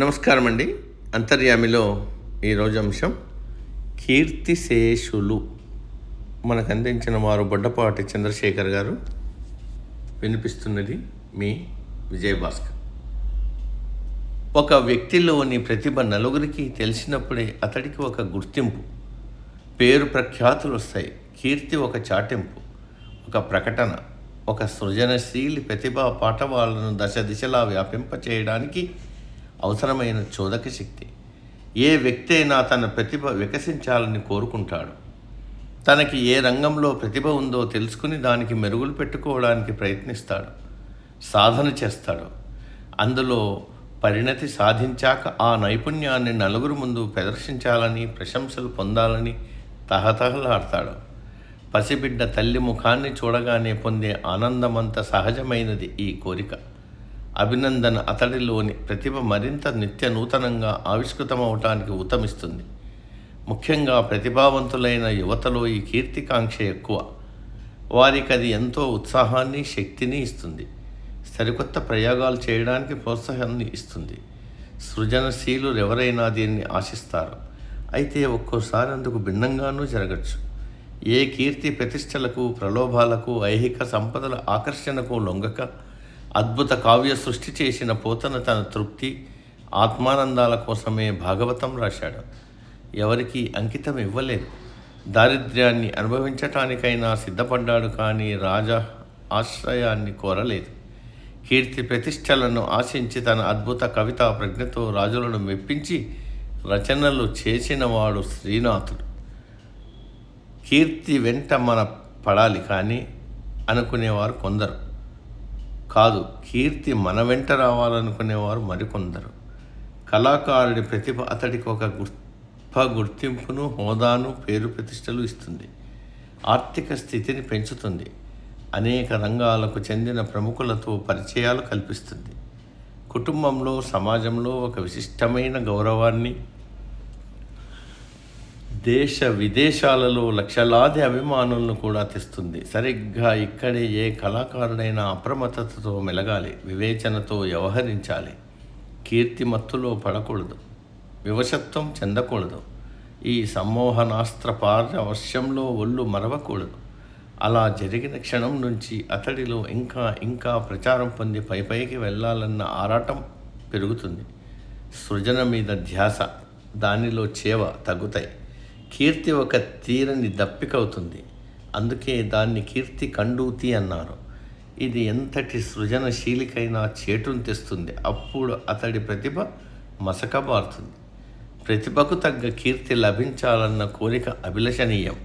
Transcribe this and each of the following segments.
నమస్కారం అండి అంతర్యామిలో ఈరోజు అంశం కీర్తిశేషులు. మనకు అందించిన వారు బొడ్డపాటి చంద్రశేఖర్ గారు. వినిపిస్తున్నది మీ విజయభాస్కర్. ఒక వ్యక్తిలోని ప్రతిభ నలుగురికి తెలిసినప్పుడే అతడికి ఒక గుర్తింపు పేరు ప్రఖ్యాతులు వస్తాయి. కీర్తి ఒక చాటింపు ఒక ప్రకటన ఒక సృజనశీలి ప్రతిభా పాఠవాలను దశ దిశలా వ్యాపింపచేయడానికి చేయడానికి అవసరమైన చోదక శక్తి. ఏ వ్యక్తి అయినా తన ప్రతిభ వికసించాలని కోరుకుంటాడు. తనకి ఏ రంగంలో ప్రతిభ ఉందో తెలుసుకుని దానికి మెరుగులు పెట్టుకోవడానికి ప్రయత్నిస్తాడు. సాధన చేస్తాడు. అందులో పరిణతి సాధించాక ఆ నైపుణ్యాన్ని నలుగురు ముందు ప్రదర్శించాలని ప్రశంసలు పొందాలని తహతహలాడతాడు. పసిబిడ్డ తల్లి ముఖాన్ని చూడగానే పొందే ఆనందమంత సహజమైనది ఈ కోరిక. అభినందన అతడిలోని ప్రతిభ మరింత నిత్య నూతనంగా ఆవిష్కృతమవటానికి ఉతమిస్తుంది ముఖ్యంగా ప్రతిభావంతులైన యువతలో ఈ కీర్తికాంక్ష ఎక్కువ. వారికి అది ఎంతో ఉత్సాహాన్ని శక్తిని ఇస్తుంది. సరికొత్త ప్రయోగాలు చేయడానికి ప్రోత్సాహాన్ని ఇస్తుంది. సృజనశీలు ఎవరైనా దీన్ని ఆశిస్తారు. అయితే ఒక్కోసారి అందుకు భిన్నంగానూ జరగచ్చు. ఏ కీర్తి ప్రతిష్టలకు ప్రలోభాలకు ఐహిక సంపదల ఆకర్షణకు లొంగక అద్భుత కావ్య సృష్టి చేసిన పోతన తన తృప్తి ఆత్మానందాల కోసమే భాగవతం రాశాడు. ఎవరికి అంకితం ఇవ్వలేదు. దారిద్ర్యాన్ని అనుభవించటానికైనా సిద్ధపడ్డాడు కానీ రాజా ఆశ్రయాన్ని కోరలేదు. కీర్తి ప్రతిష్టలను ఆశించి తన అద్భుత కవితా ప్రజ్ఞతో రాజులను మెప్పించి రచనలు చేసినవాడు శ్రీనాథుడు. కీర్తి వెంట మన పడాలి కానీ అనుకునేవారు కొందరు. కాదు కీర్తి మన వెంట రావాలనుకునేవారు మరికొందరు. కళాకారుడి ప్రతిభ అతడికి ఒక గొప్ప గుర్తింపును హోదాను పేరు ప్రతిష్టలు ఇస్తుంది. ఆర్థిక స్థితిని పెంచుతుంది. అనేక రంగాలకు చెందిన ప్రముఖులతో పరిచయాలు కల్పిస్తుంది. కుటుంబంలో సమాజంలో ఒక విశిష్టమైన గౌరవాన్ని దేశ విదేశాలలో లక్షలాది అభిమానులను కూడా తెస్తుంది. సరిగ్గా ఇక్కడే ఏ కళాకారుడైనా అప్రమత్తతతో మెలగాలి వివేచనతో వ్యవహరించాలి. కీర్తిమత్తులో పడకూడదు వివశత్వం చెందకూడదు. ఈ సమ్మోహనాస్త్ర పారవశ్యంలో ఒళ్ళు మరవకూడదు. అలా జరిగిన క్షణం నుంచి అతడిలో ఇంకా ఇంకా ప్రచారం పొంది పై పైకి వెళ్ళాలన్న ఆరాటం పెరుగుతుంది. సృజన మీద ధ్యాస దానిలో చేవ తగ్గుతాయి. కీర్తి ఒక తీరని దప్పికవుతుంది. అందుకే దాన్ని కీర్తి కండూతి అన్నారు. ఇది ఎంతటి సృజనశీలికైనా చేటును తెస్తుంది. అప్పుడు అతడి ప్రతిభ మసకబారుతుంది. ప్రతిభకు తగ్గ కీర్తి లభించాలన్న కోరిక అభిలషణీయం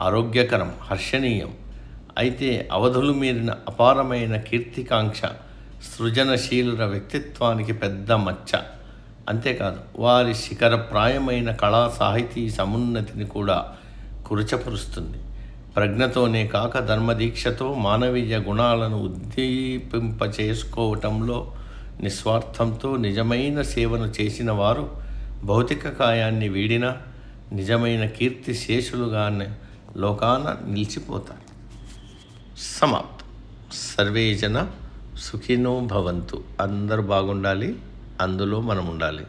ఆరోగ్యకరం హర్షణీయం. అయితే అవధులు మీరిన అపారమైన కీర్తికాంక్ష సృజనశీలుల వ్యక్తిత్వానికి పెద్ద మచ్చ. అంతేకాదు వారి శిఖర ప్రాయమైన కళా సాహితీ సమున్నతిని కూడా కురచపరుస్తుంది. ప్రజ్ఞతోనే కాక ధర్మదీక్షతో మానవీయ గుణాలను ఉద్దీపింప చేసుకోవటంలో నిస్వార్థంతో నిజమైన సేవను చేసిన వారు భౌతిక కాయాన్ని వీడిన నిజమైన కీర్తి శేషులుగానే లోకాన నిలిచిపోతారు. సమాప్తం. సర్వే జన సుఖినో భవంతు. అందరూ బాగుండాలి. అందులో మనం ఉండాలి.